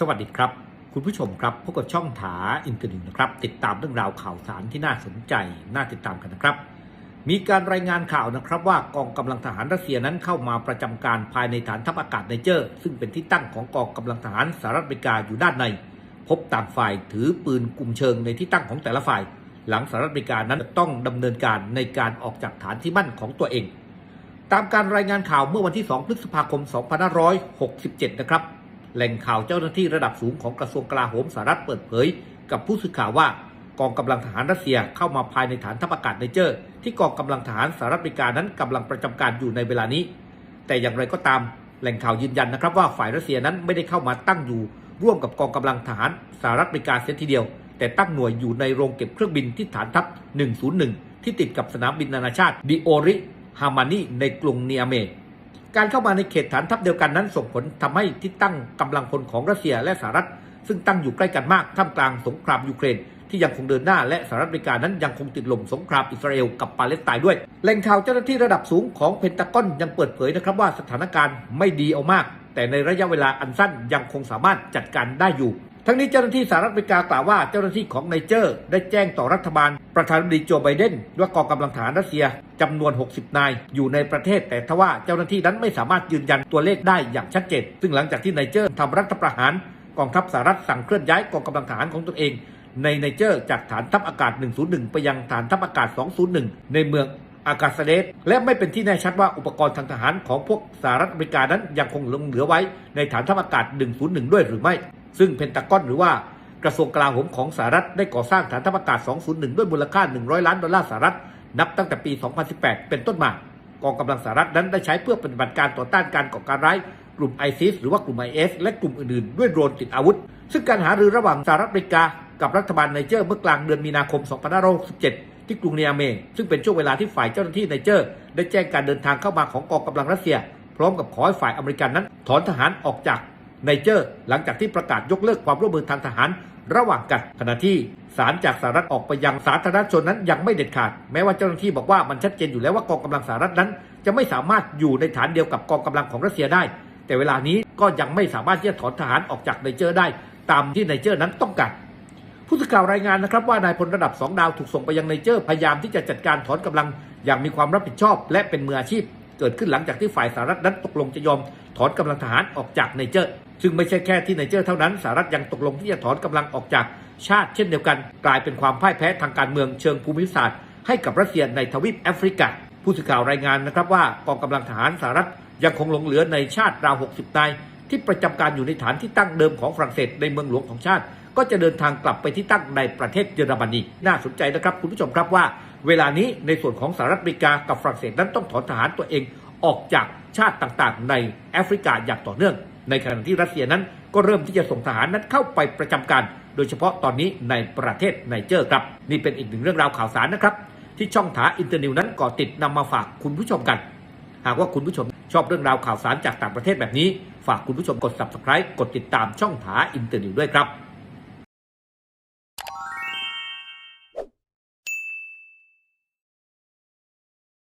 สวัสดีครับ คุณผู้ชมครับพบกับช่องถาอินเทอร์เน็ตนะครับ ติดตามเรื่องราวข่าวสารที่น่าสนใจน่าติดตามกันนะครับ มีการรายงานข่าวนะครับว่ากองกำลังทหารรัสเซียนั้นเข้ามาประจำการภายในฐานทัพอากาศไนเจอร์ ซึ่งเป็นที่ตั้งของกองกำลังทหารสหรัฐอเมริกาอยู่ด้านใน พบต่างฝ่ายถือปืนกลุ่มเชิงในที่ตั้งของแต่ละฝ่าย หลังสหรัฐอเมริกานั้นต้องดำเนินการในการออกจากฐานที่มั่นของตัวเอง ตามการรายงานข่าวเมื่อวันที่ 2 พฤษภาคม 2567 นะครับ แหล่งข่าวเจ้าหน้าที่ระดับสูงของกระทรวงกลาโหมสหรัฐเปิดเผย กับผู้สื่อข่าวว่ากองกำลังทหารรัสเซียเข้ามาภายในฐานทัพอากาศไนเจอร์ ที่กองกำลังทหารสหรัฐอเมริกานั้นกำลังประจำการอยู่ในเวลานี้ แต่อย่างไรก็ตามแหล่งข่าวยืนยันนะครับว่าฝ่ายรัสเซียนั้นไม่ได้เข้ามาตั้งอยู่ ร่วมกับกองกำลังทหารสหรัฐอเมริกาเสียทีเดียว แต่ตั้งหน่วยอยู่ในโรงเก็บเครื่องบินที่ฐานทัพ 101 ที่ติดกับสนามบินนานาชาติดิโอริฮามานีในกรุงเนียเม การเข้ามาในเขตฐานทัพเดียวกันนั้นส่งผลทำให้ที่ตั้งกำลังพลของรัสเซียและสหรัฐ ซึ่งตั้งอยู่ใกล้กันมากท่ามกลางสงครามยูเครนที่ยังคงเดินหน้าและสหรัฐอเมริกานั้นยังคงติดลมสงครามอิสราเอลกับปาเลสไตน์ด้วยแหล่งข่าวเจ้าหน้าที่ระดับสูงของเพนตากอนยังเปิดเผยนะครับว่าสถานการณ์ไม่ดีเอามาก แต่ในระยะเวลาอันสั้นยังคงสามารถจัดการได้อยู่ ทั้งนี้เจ้าหน้าที่สหรัฐอเมริกากล่าวว่าเจ้าหน้าที่ของไนเจอร์ ได้แจ้งต่อรัฐบาล ประธานาธิบดีโจไบเดนว่ากองกำลังทหารรัสเซียจำนวน 60 นาย อยู่ในประเทศ แต่ทว่าเจ้าหน้าที่นั้นไม่สามารถยืนยันตัวเลขได้อย่างชัดเจน ซึ่งหลังจากที่ไนเจอร์ทำรัฐประหารกองทัพสหรัฐสั่งเคลื่อนย้ายกองกำลังทหารของตนเอง ในไนเจอร์ จากฐานทัพอากาศ 101 ไปยังฐานทัพอากาศ 201 ในเมืองอากาศเดสและไม่เป็นที่แน่ชัดว่าอุปกรณ์ทางทหารของพวกสหรัฐอเมริกานั้นยังคงหลงเหลือไว้ในฐานทัพอากาศ 101 ด้วยหรือไม่ ซึ่งเพนตากอนหรือว่ากระทรวงกลาโหมของสหรัฐได้ก่อสร้างฐานทัพอากาศ 201 ด้วยมูลค่า 100 ล้านดอลลาร์สหรัฐ นับตั้งแต่ปี 2018 เป็นต้นมากองกำลังสหรัฐนั้นได้ใช้เพื่อปฏิบัติการต่อต้านการก่อการร้ายกลุ่มไอซิสหรือว่ากลุ่มไอเอสและกลุ่มอื่นๆ ด้วยโดรนติดอาวุธ ซึ่งการหารือระหว่างสหรัฐอเมริกา กับรัฐบาลไนเจอร์เมื่อกลางเดือนมีนาคม 2567 ที่กรุงเนียเม ซึ่งเป็นช่วงเวลาที่ฝ่ายเจ้าหน้าที่ไนเจอร์ ได้แจ้งการเดินทางเข้ามาของกองกำลังรัสเซีย พร้อมกับขอให้ฝ่ายอเมริกันนั้น ถอนทหารออกจาก ไนเจอร์ หลังจากที่ประกาศยกเลิกความร่วมมือทางทหารระหว่างกัน ขณะที่สารจากสหรัฐออกไปยังสาธารณชนนั้นยังไม่เด็ดขาด แม้ว่าเจ้าหน้าที่บอกว่ามันชัดเจนอยู่แล้วว่ากองกำลังสหรัฐนั้น จะไม่สามารถอยู่ในฐานเดียวกับกองกำลังของรัสเซียได้ แต่เวลานี้ก็ยังไม่สามารถที่จะถอนทหารออกจากไนเจอร์ได้ ตามที่ไนเจอร์นั้นต้องการผู้สื่อข่าวรายงานนะครับว่านายพลระดับ 2 ดาวถูกส่งไปยังไนเจอร์พยายามที่จะจัดการถอนกำลังอย่างมีความรับผิดชอบ และเป็นมืออาชีพ เกิดขึ้นหลังจากที่ฝ่ายสหรัฐนั้นตกลงจะยอมถอนกำลังทหารออกจากไนเจอร์ ซึ่งไม่ใช่แค่ที่ไนเจอร์เท่านั้นสหรัฐยังตกลงที่จะถอนกำลังออกจากชาติเช่นเดียวกัน กลายเป็นความพ่ายแพ้ทางการเมืองเชิงภูมิศาสตร์ ให้กับรัสเซียในทวีปแอฟริกา ผู้สื่อข่าวรายงานนะครับว่ากองกำลังทหารสหรัฐยังคงหลงเหลือในชาติราว 60 นาย ที่ประจำการอยู่ในฐานที่ตั้งเดิมของฝรั่งเศสในเมืองหลวงของชาติ ก็จะเดินทางกลับไปที่ตั้งในประเทศเยอรมนีน่าสนใจนะครับคุณผู้ชมครับว่า เวลานี้ในส่วนของสหรัฐอเมริกากับฝรั่งเศสนั้นต้องถอนทหารตัวเองออกจากชาติต่างๆ ในแอฟริกาอย่างต่อเนื่อง ในขณะที่รัสเซียนั้นก็เริ่มที่จะส่งทหารนั้นเข้าไปประจำการ โดยเฉพาะตอนนี้ในประเทศไนเจอร์ครับนี่เป็นอีกหนึ่งเรื่องราวข่าวสารนะครับ ที่ช่องถาอินเตอร์นิวนั้นก่อติดนำมาฝากคุณผู้ชมกัน หากว่าคุณผู้ชมชอบเรื่องราวข่าวสารจากต่างประเทศแบบนี้ ฝากคุณผู้ชมกด subscribe กดติดตามช่องถาอินเตอร์นิวด้วยครับ